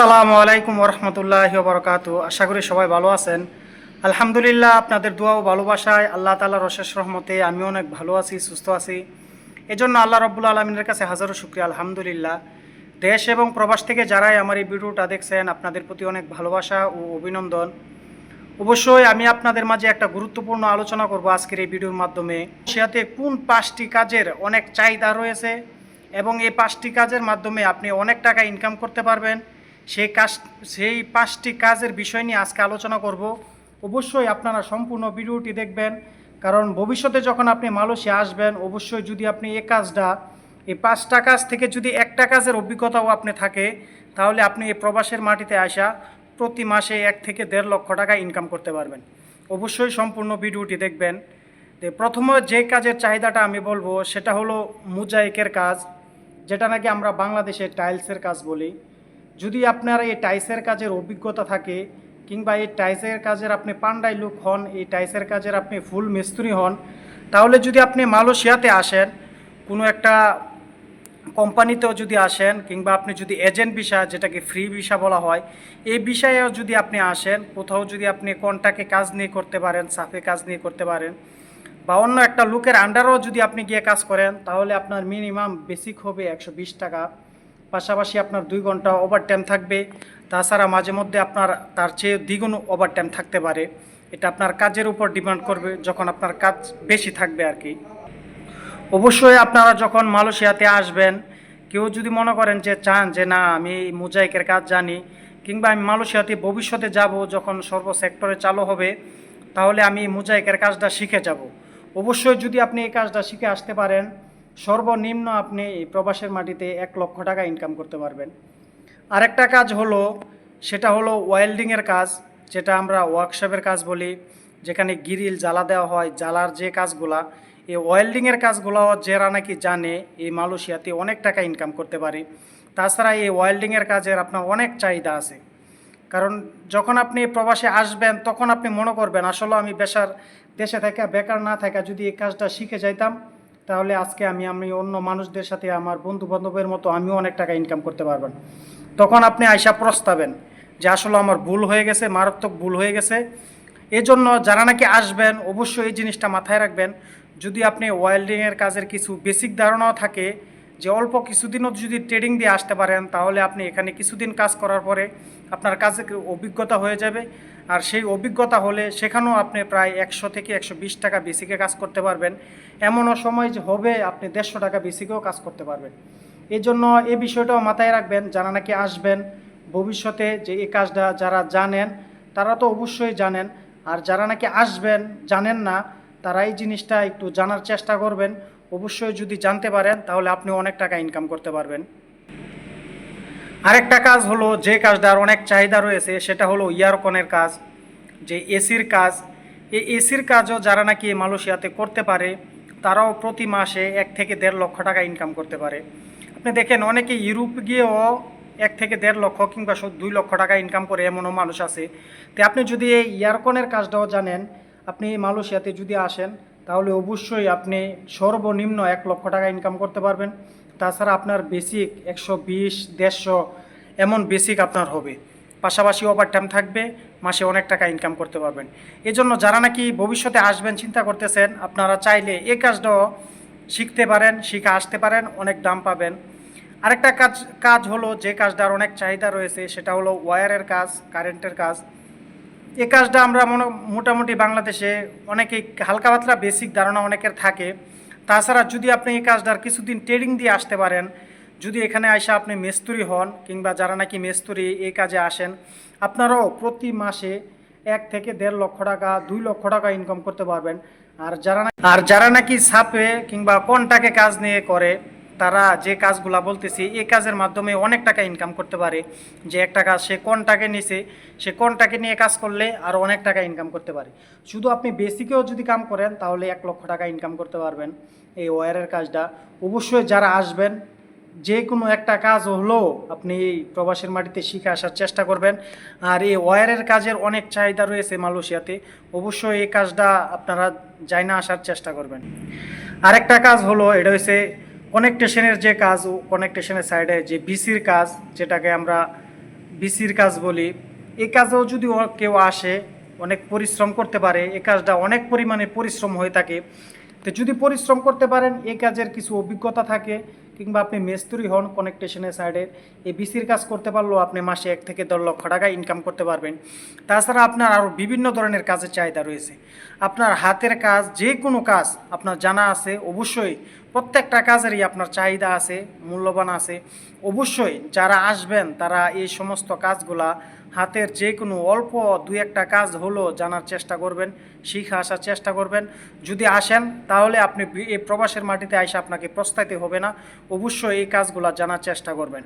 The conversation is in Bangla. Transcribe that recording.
আসসালামু আলাইকুম রহমতুল্লাহ বরকাত আশা করি সবাই ভালো আছেন। আলহামদুলিল্লাহ আপনাদের দোয়া ও ভালোবাসায় আল্লাহ তালার অশেষ রহমতে আমি অনেক ভালো আছি, সুস্থ আছি। এজন্য আল্লাহ রব্বুল আলমিনের কাছে হাজারো শুক্রিয়া, আলহামদুলিল্লাহ। দেশ এবং প্রবাস থেকে যারাই আমার এই ভিডিওটা দেখছেন, আপনাদের প্রতি অনেক ভালোবাসা ও অভিনন্দন। অবশ্যই আমি আপনাদের মাঝে একটা গুরুত্বপূর্ণ আলোচনা করব আজকের এই ভিডিওর মাধ্যমে। সেটাতে কোন পাঁচটি কাজের অনেক চাহিদা রয়েছে এবং এই পাঁচটি কাজের মাধ্যমে আপনি অনেক টাকা ইনকাম করতে পারবেন। সেই কাজ, সেই পাঁচটি কাজের বিষয় নিয়ে আজকে আলোচনা করব। অবশ্যই আপনারা সম্পূর্ণ ভিডিওটি দেখবেন, কারণ ভবিষ্যতে যখন আপনি মালয়েশিয়া আসবেন, অবশ্যই যদি আপনি এই কাজটা, এই পাঁচটা কাজ থেকে যদি একটা কাজের অভিজ্ঞতাও আপনি থাকে, তাহলে আপনি এই প্রবাসের মাটিতে আসা প্রতি মাসে এক থেকে দেড় লক্ষ টাকা ইনকাম করতে পারবেন। অবশ্যই সম্পূর্ণ ভিডিওটি দেখবেন। প্রথমে যে কাজের চাহিদাটা আমি বলব, সেটা হলো মুজাইকের কাজ, যেটা নাকি আমরা বাংলাদেশে টাইলসের কাজ বলি। যদি আপনার এই টাইসের কাজের অভিজ্ঞতা থাকে, কিংবা এই টাইসের কাজের আপনি পান্ডাই লোক হন, এই টাইসের কাজের আপনি ফুল মিস্ত্রি হন, তাহলে যদি আপনি মালয়েশিয়াতে আসেন, কোনো একটা কোম্পানিতেও যদি আসেন, কিংবা আপনি যদি এজেন্ট ভিসা, যেটাকে ফ্রি ভিসা বলা হয়, এই বিষয়েও যদি আপনি আসেন, কোথাও যদি আপনি কন্টাকে কাজ নিয়ে করতে পারেন, সাফে কাজ নিয়ে করতে পারেন, বা অন্য একটা লোকের আন্ডারও যদি আপনি গিয়ে কাজ করেন, তাহলে আপনার মিনিমাম বেসিক হবে একশো বিশ টাকা। পাশাপাশি আপনার দুই ঘণ্টা ওভার টাইম থাকবে। তাছাড়া মাঝে মধ্যে আপনার, তার চেয়ে দ্বিগুণ ওভার টাইম থাকতে পারে। এটা আপনার কাজের উপর ডিমান্ড করবে, যখন আপনার কাজ বেশি থাকবে আর কি। অবশ্যই আপনারা যখন মালয়েশিয়াতে আসবেন, কেউ যদি মনে করেন যে, চান যে, না, আমি মোজাইকের কাজ জানি, কিংবা আমি মালয়েশিয়াতে ভবিষ্যতে যাব যখন সর্ব সেক্টরে চালু হবে, তাহলে আমি মোজাইকের কাজটা শিখে যাব। অবশ্যই যদি আপনি এই কাজটা শিখে আসতে পারেন সর্বনিম্ন আপনি প্রবাসের মাটিতে এক লক্ষ টাকা ইনকাম করতে পারবেন। আরেকটা কাজ হলো, সেটা হলো ওয়েল্ডিংয়ের কাজ, যেটা আমরা ওয়ার্কশপের কাজ বলি, যেখানে গিরিল জ্বালা দেওয়া হয়, জ্বালার যে কাজগুলা, এই ওয়েল্ডিংয়ের কাজগুলো যারা নাকি জানে, এই মালয়েশিয়াতে অনেক টাকা ইনকাম করতে পারে। তাছাড়া এই ওয়েল্ডিংয়ের কাজের আপনার অনেক চাহিদা আছে। কারণ যখন আপনি প্রবাসে আসবেন, তখন আপনি মনে করবেন, আসলে আমি বেসার দেশে থাকা, বেকার না থাকা, যদি এই কাজটা শিখে যাইতাম তাহলে আজকে আমি আমি অন্য মানুষদের সাথে, আমার বন্ধু বান্ধবের মতো আমিও অনেক টাকা ইনকাম করতে পারবেন তখন আপনি আইসা প্রস্তাবেন যে আসলে আমার ভুল হয়ে গেছে, মারাত্মক ভুল হয়ে গেছে। এজন্য যারা নাকি আসবেন, অবশ্যই এই জিনিসটা মাথায় রাখবেন। যদি আপনি ওয়েল্ডিংয়ের কাজের কিছু বেসিক ধারণাও থাকে যে অল্প কিছুদিনও যদি ট্রেডিং দিয়ে আসতে পারেন, তাহলে আপনি এখানে কিছুদিন কাজ করার পরে আপনার কাজে অভিজ্ঞতা হয়ে যাবে। আর সেই অভিজ্ঞতা হলে সেখানেও আপনি প্রায় একশো থেকে একশো বিশ টাকা বেসিকে কাজ করতে পারবেন। এমনও সময় যে হবে আপনি দেড়শো টাকা বেসিকেও কাজ করতে পারবেন। এই জন্য এই বিষয়টাও মাথায় রাখবেন, যারা নাকি আসবেন, ভবিষ্যতে যে এই কাজটা যারা জানেন, তারা তো অবশ্যই জানেন। আর যারা নাকি আসবেন, জানেন না, তারা এই জিনিসটা একটু জানার চেষ্টা করবেন। অবশ্যই যদি জানতে পারেন, তাহলে আপনি অনেক টাকা ইনকাম করতে পারবেন। আরেকটা কাজ হলো যে কাজটার অনেক চাহিদা রয়েছে, সেটা হলো ইয়ারকনের কাজ, যে এসির কাজ। এই এসির কাজও যারা নাকি মালয়েশিয়াতে করতে পারে, তারাও প্রতি মাসে এক থেকে দেড় লক্ষ টাকা ইনকাম করতে পারে। আপনি দেখেন, অনেকে ইউরোপ গিয়েও এক থেকে দেড় লক্ষ কিংবা দুই লক্ষ টাকা ইনকাম করে এমনও মানুষ আছে। তো আপনি যদি এই ইয়ারকনের কাজটাও জানেন, আপনি মালয়েশিয়াতে যদি আসেন, তাহলে অবশ্যই আপনি সর্বনিম্ন এক লক্ষ টাকা ইনকাম করতে পারবেন। তাছাড়া আপনার বেসিক একশো বিশ, দেড়শো এমন বেসিক আপনার হবে। পাশাপাশি ওভার টাইম থাকবে, মাসে অনেক টাকা ইনকাম করতে পারবেন। এজন্য যারা নাকি ভবিষ্যতে আসবেন, চিন্তা করতেছেন, আপনারা চাইলে এই কাজটাও শিখতে পারেন, শিখে আসতে পারেন, অনেক দাম পাবেন। আরেকটা কাজ কাজ হলো যে কাজটার অনেক চাহিদা রয়েছে, সেটা হলো ওয়্যারের কাজ কারেন্টের কাজ। এ কাজটা আমরা মনে, মোটামুটি বাংলাদেশে অনেকেই হালকা পাতলা বেসিক ধারণা অনেকের থাকে। তাছাড়া যদি আপনি এই কাজটার কিছুদিন ট্রেডিং দিয়ে আসতে পারেন, যদি এখানে আসে আপনি মেস্তুরি হন কিংবা যারা নাকি মেস্তুরি এই কাজে আসেন, আপনারাও প্রতি মাসে এক থেকে দেড় লক্ষ টাকা, দুই লক্ষ টাকা ইনকাম করতে পারবেন। আর যারা আর যারা নাকি সাপে কিংবা কোনটাকে কাজ নিয়ে করে তারা যে কাজগুলা বলতেছি, এই কাজের মাধ্যমে অনেক টাকা ইনকাম করতে পারে। যে একটা কাজ সে কনটাকে নিছে, সে কনটাকে নিয়ে কাজ করলে আরও অনেক টাকা ইনকাম করতে পারে। শুধু আপনি বেসিকেও যদি কাম করেন, তাহলে এক লক্ষ টাকা ইনকাম করতে পারবেন এই ওয়্যারের কাজটা। অবশ্যই যারা আসবেন, যে কোনো একটা কাজ হলেও আপনি এই প্রবাসের মাটিতে শিখে আসার চেষ্টা করবেন। আর এই ওয়্যারের কাজের অনেক চাহিদা রয়েছে মালয়েশিয়াতে। অবশ্যই এই কাজটা আপনারা যাই না আসার চেষ্টা করবেন। আরেকটা কাজ হলো, এটা হচ্ছে কনেকটেশনের যে কাজ কনেকটেশনের সাইডে যে বিসির কাজ, যেটাকে আমরা বিসির কাজ বলি এই কাজেও যদি কেউ আসে, অনেক পরিশ্রম করতে পারে, এ কাজটা অনেক পরিমাণে পরিশ্রম হয়ে থাকে। তো যদি পরিশ্রম করতে পারেন এই কাজের কিছু অভিজ্ঞতা থাকে কিংবা আপনি মেস্তুরি হন কনেকটেশনের সাইডে এই বিসির কাজ করতে পারলেও আপনি মাসে এক থেকে দেড় লক্ষ টাকা ইনকাম করতে পারবেন। তাছাড়া আপনার আরও বিভিন্ন ধরনের কাজের চাহিদা রয়েছে। আপনার হাতের কাজ, যে কোনো কাজ আপনার জানা আছে, অবশ্যই প্রত্যেকটা কাজেরই আপনার চাহিদা আছে, মূল্যবান আছে। অবশ্যই যারা আসবেন, তারা এই সমস্ত কাজগুলা হাতের যে কোনো অল্প দু একটা কাজ হলো জানার চেষ্টা করবেন, শিখে আসার চেষ্টা করবেন। যদি আসেন, তাহলে আপনি এই প্রবাসের মাটিতে এসে আপনাকে প্রস্তাইতে হবে না। অবশ্যই এই কাজগুলো জানার চেষ্টা করবেন।